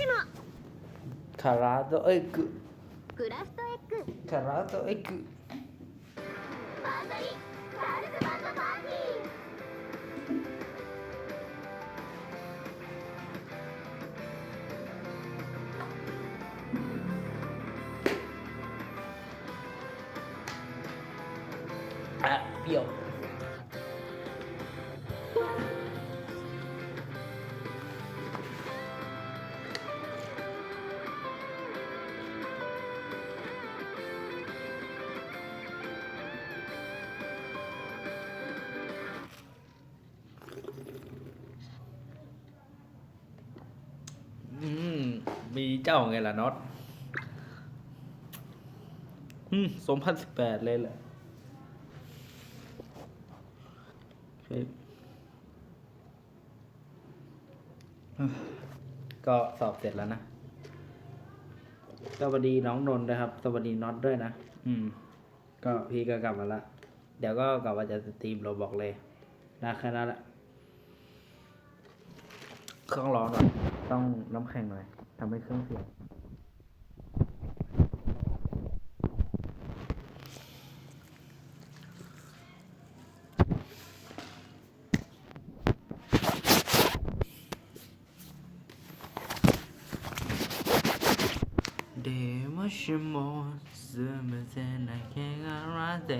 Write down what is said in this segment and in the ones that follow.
シモカラードエッグクラフトエッグ。カラードエッグバンドリカルズバンドパーティー。あ、ピヨ เจ้าไงล่ะน็อตอืมสองพันสิบแปดเลยแหละครับอะก็สอบเสร็จแล้วนะ สวัสดีน้องนนท์นะครับ สวัสดีน็อตด้วยนะ อืม ก็พี่ก็กลับมาละ เดี๋ยวก็กลับมาจะสตรีมเราบอกเลยนะแค่นั้นแหละเครื่องร้อนหน่อยต้องน้ำแข็งหน่อย ทำให้เครื่องเสียเดมัชโมซมเซนเคการาเด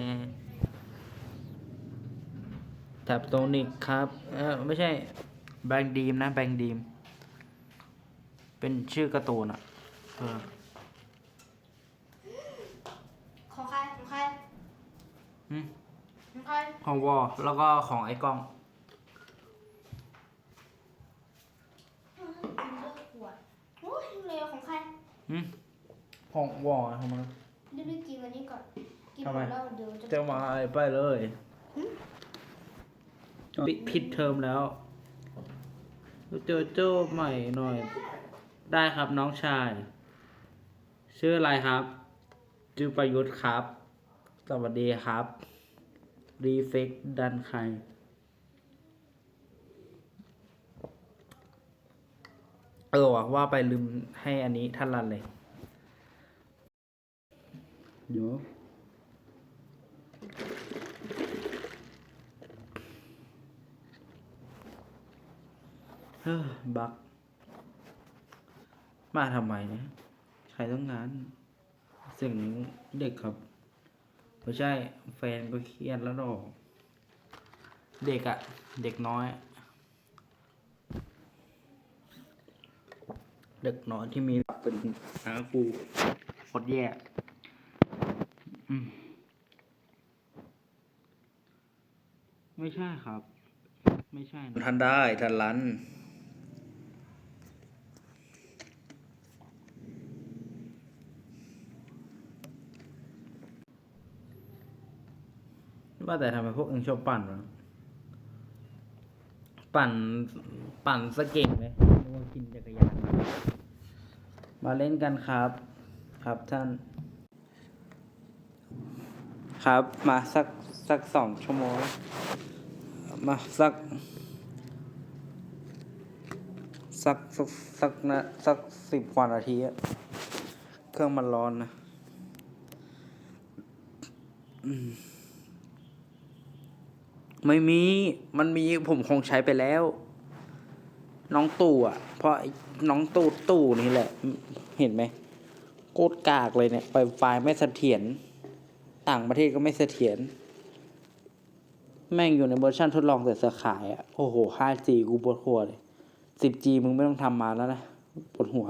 แท็บโตนิกครับ เออไม่ใช่ แบงดีมนะ แบงดีม เป็นชื่อการ์ตูนอะเออของใครของใครอืมของใครของวอลแล้วก็ของไอ้กล้องกินเลือกขวดโอ้ยเร็วของใครอืมของวอลทำไมรีบๆกินอันนี้ก่อน กินทำหมไม ดแล้วเดี๋ยวจะจะมาไปเลยปิดผิดเทอมแล้ว เจอโจ้ใหม่หน่อย ได้ครับน้องชาย ชื่ออะไรครับชื่อประยุทธ์ครับ สวัสดีครับ รีเฟกดันใครเออว่ะว่าไปลืมให้อันนี้ท่านรันเลยเดี๋ยวบัก มาทำไมเนี่ยใครต้องงานเสียงเด็กครับไม่ใช่แฟนก็เครียดแล้วดอกเด็กอะเด็กน้อย เด็กน้อยที่มีเป็นอากูโคตรแย่ไม่ใช่ครับ ไม่ใช่นะทันได้ทันรัน ว่าแต่ทำไมพวกเองชอบปั่นวะปั่นปั่นสเก่งไหมนึกว่ากินจักรยาน มาเล่นกันครับ ครับท่าน ครับมาสักสักสองชั่วโมง มาสัก สักสักสักนะสักสิบกว่านาทีอะเครื่องมันร้อนนะ ไม่มี มันมีผมคงใช้ไปแล้ว น้องตู่อะ เพราะน้องตู่ตู่นี่แหละ เห็นไหมโคตรกากเลยเนี่ย ไปไฟล์ไม่เสถียร ต่างประเทศก็ไม่เสถียร แม่งอยู่ในเวอร์ชันทดลองแต่เสือขายอะ โอ้โห 5G กูปวดหัวเลย 10G มึงไม่ต้องทำมาแล้วนะ ปวดหัว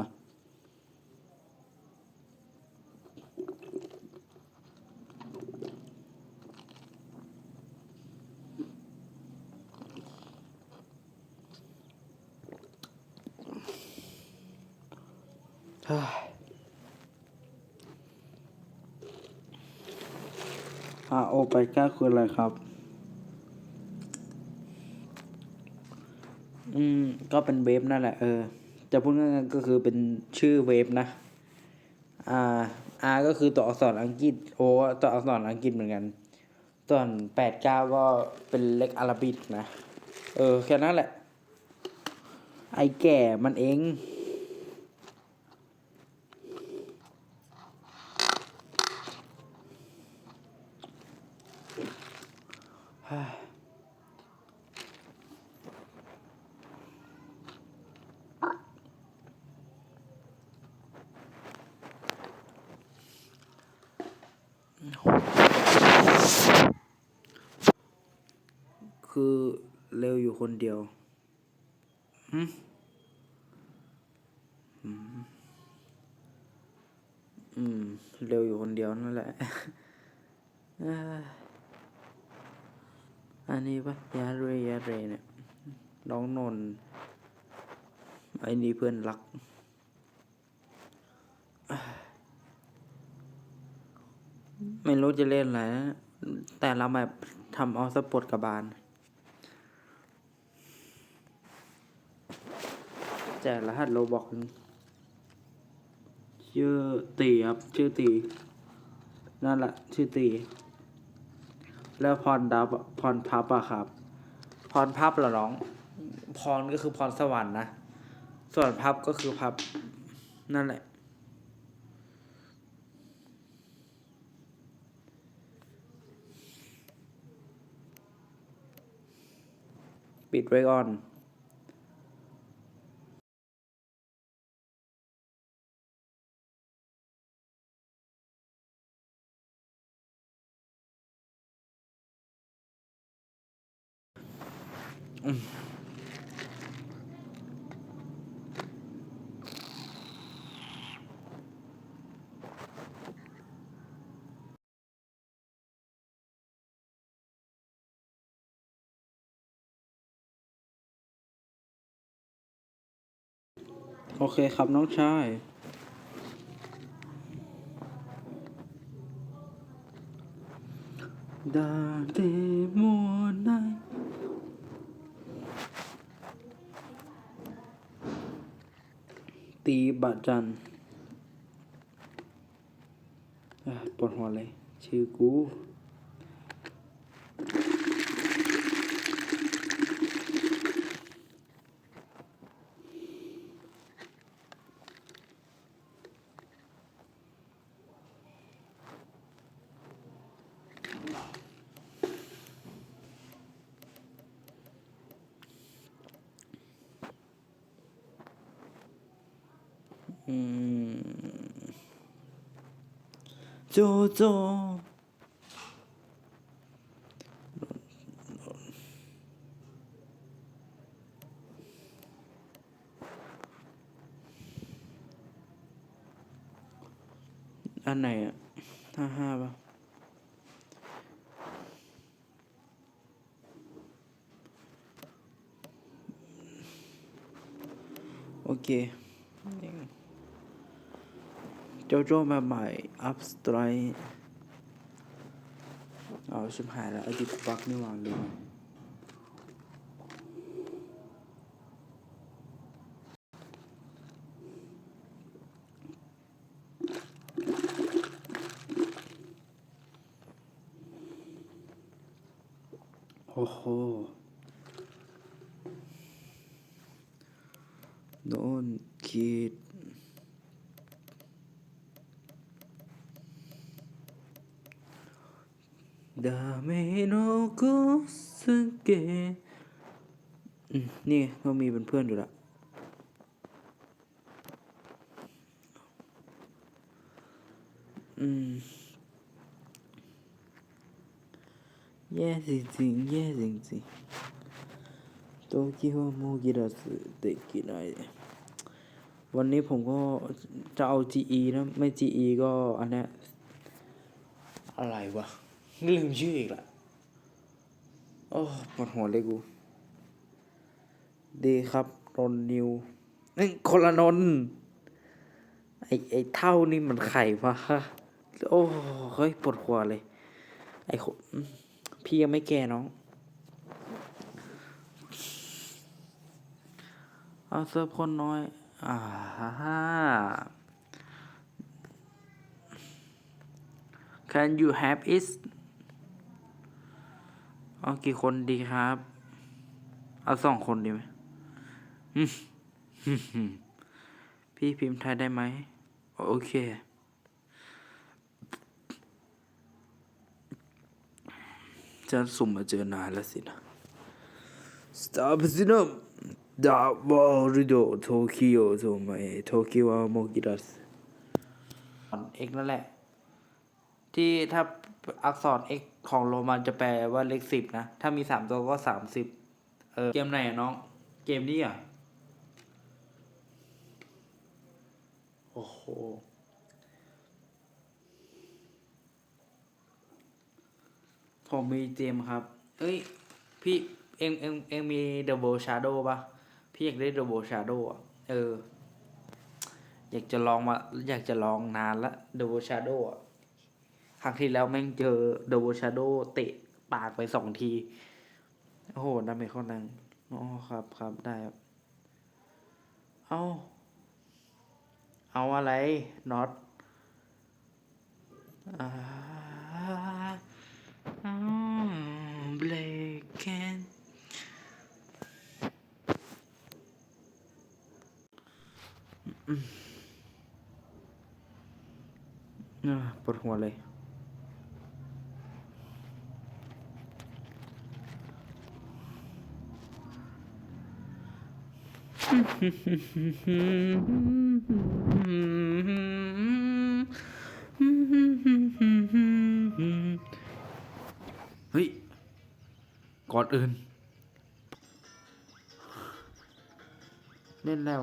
อ่าโอไปก้าคืออะไรครับ อืม ก็เป็นเวฟนั่นแหละ เออ จะพูดง่ายๆก็คือเป็นชื่อเวฟนะ อ่า R ก็คือตัวอักษรอังกฤษ O ก็ตัวอักษรอังกฤษเหมือนกัน ส่วนแปดเก้าก็เป็นเลขอาราบิกนะ เออ แค่นั้นแหละ ไอแก่มันเอง เฮ้ย คือเร็วอยู่คนเดียวอืมอืม เร็วอยู่คนเดียวนั่นแหละ อันนี้ปะยาเรยาเรเนี่ยน้องนนท์ไอ้นี่เพื่อนรัก ไม่รู้จะเล่นอะไรนะแต่เราแบบทำเอาสปอร์ตกับบาน แจกรหัสโลบอกชื่อตีครับ ชื่อตี นั่นแหละ ชื่อตี แล้วพรดับพรพับอะครับ พรพับเหรอน้อง พรก็คือพรสวรรค์นะ ส่วนพับก็คือพับนั่นแหละ ปิดไว้ก่อน โอเคครับน้องชายดาเดโมไนตีบะจันอ่ะปวดหัวเลยชื่อกูอืม โจโจอันไหนอะห้าห้าป่ะโจ้มาใหม่ อัพสไตร์เอาชิบหายแล้วอดิบบักนี่วางลืมโอ้โหโดนขีด ดาเมโนโกสเกนี่ก็มีเป็นเพื่อนอยู่ละอืมแย่จริงๆแย่จริงๆโตเกียวโมกิรัสเด็กกินไรวันนี้ผมก็จะเอา GE นะ ไม่ GE ก็อันเนี้ยอะไรวะ ลืมชื่ออีกละโอ้ปวดหัวเลยกู ดีครับนนนิวเอ้ยคนละนนไอไอเท่านี่มันไข่ปะฮะโอ้เฮ้ยปวดหัวเลย ไอคนพี่ยังไม่แก่น้องเอาเซิร์ฟคนน้อย อ่าฮ่า Can you have it เอากี่คนดีครับ เอาสองคนดีไหมพี่พิมพ์ไทยได้ไหม โอเค จะสุ่มมาเจอนายแล้วสินะสตาร์พซินัมดาบอริโดโตเกียวโตไมโตเกียวโมกิดัสอันเอกนั่นแหละ ที่ถ้าอักษร x ของโรมันจะแปลว่าเลขสิบนะ ถ้ามีสามตัวก็สามสิบเออเกมไหนอะน้อง เกมนี้อะ โอ้โห ผมมีเจมครับ เอ้ย พี่เอ็งเอ็งเอ็งมีเด e บชาร์โดปะพี่อยากได้เด e บชาร์โดอะ เออ อยากจะลองมา อยากจะลองนานละเด e บชาร์โดอะ ครั้งที่แล้วแม่งเจอเด e บ b ชาโดเตะปากไปสองที โอ้โหดาเมจเขานังอ๋อครับครับได้ครับ เอาเอาอะไรน็อตอ่าเบลกนปวดหัวเลย เฮ้ย ก่อนอื่น เล่นแล้ว